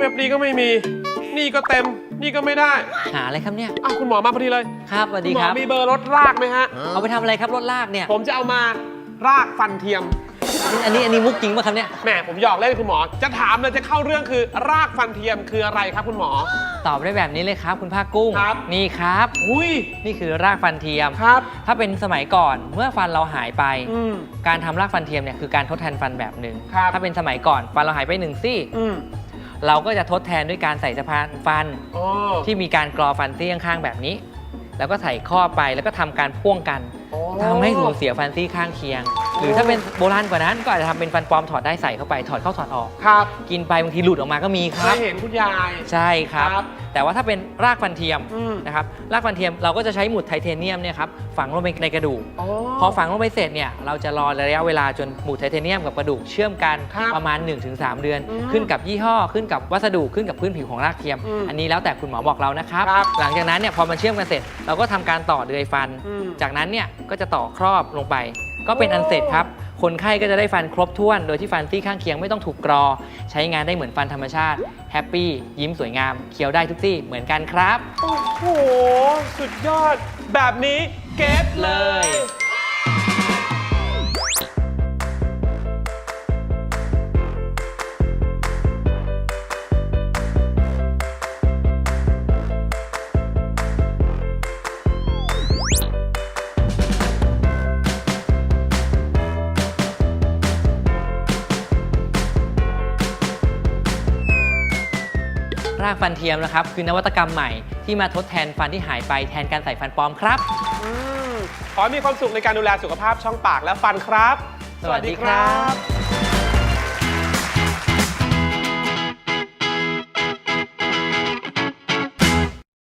เว็บนี้ก็ไม่มี นี่ก็เต็ม นี่ก็ไม่ได้หาอะไรครับเนี่ย อ้าวคุณหมอมาพอดีเลยครับสวัสคุดีณหมคอรับ มีเบอร์รถรากไหมฮะ เอาไปทำอะไรครับรถลากเนี่ย ผมจะเอามารากฟันเทียม อันนี้อันนี้มุกจริงป่ะครับเนี่ย แหมผมหยอกเล่นคุณหมอ จะถามเลยจะเข้าเรื่องคือรากฟันเทียมคืออะไรครับคุณหมอ ตอบได้แบบนี้เลยครับ คุณภาคกุ้ง ครับ นี่ครับ อุ้ย นี่คือรากฟันเทียม ครับ ถ้าเป็นสมัยก่อนเมื่อฟันเราหายไป อืม การทำรากฟันเทียมเนี่ยคือการทดแทนฟันแบบหนึ่ง ครับ ถ้าเป็นสมัยก่อนฟันเราหายไปหนึ่งซี่ อืม เราก็จะทดแทนด้วยการใส่สะพานฟันอ๋อที่มีการกรอฟันซี่ข้างๆแบบนี้ แล้วก็ใส่ข้อไปแล้วก็ทำการพ่วงกัน อ๋อ ทำให้สูญเสียฟันซี่ข้างเคียง หรือถ้าเป็นโบราณกว่านั้นก็อาจจะทำเป็นฟันปลอมถอดได้ใส่เข้าไปถอดเข้าถอดออก ครับกินไปบางทีหลุดออกมาก็มีคเครับยเห็นคุณยาย ใช่ครับ ครับแต่ว่าถ้าเป็นรากฟันเทียมอืม นะครับรากฟันเทียมเราก็จะใช้หมุดไทเทเนียมเนี่ยครับฝังลงไปในกระดูก อ๋อ พอฝังลงไปเสร็จเนี่ยเราจะรอระยะเวลาจนหมุดไทเทเนียมกับกระดูกเชื่อมกันครับประมาณ 1-3 เดือน อืมขึ้นกับยี่ห้อขึ้นกับวัสดุขึ้นกับพื้นผิวของรากเทียม อืมอันนี้แล้วแต่คุณหมอบอกเรานะครับ ครับหลังจากนั้นเนี่ยพอมันเชื่อมกันเสร็จ เราก็ทำการต่อเดือยฟัน อืมจากนั้นเนี่ยก็จะต่อครอบลงไป ก็เป็นอันเสร็จครับ คนไข้ก็จะได้ฟันครบถ้วน โดยที่ฟันซี่ข้างเคียงไม่ต้องถูกกรอ ใช้งานได้เหมือนฟันธรรมชาติ แฮปปี้ ยิ้มสวยงาม เคี้ยวได้ทุกซี่เหมือนกันครับ โอ้โห สุดยอด แบบนี้เก็ตเลย รากฟันเทียมนะครับ คือนวัตกรรมใหม่ที่มาทดแทนฟันที่หายไปแทนการใส่ฟันปลอมครับอืมขอให้มีความสุขในการดูแลสุขภาพช่องปากและฟันครับ สวัสดีครับ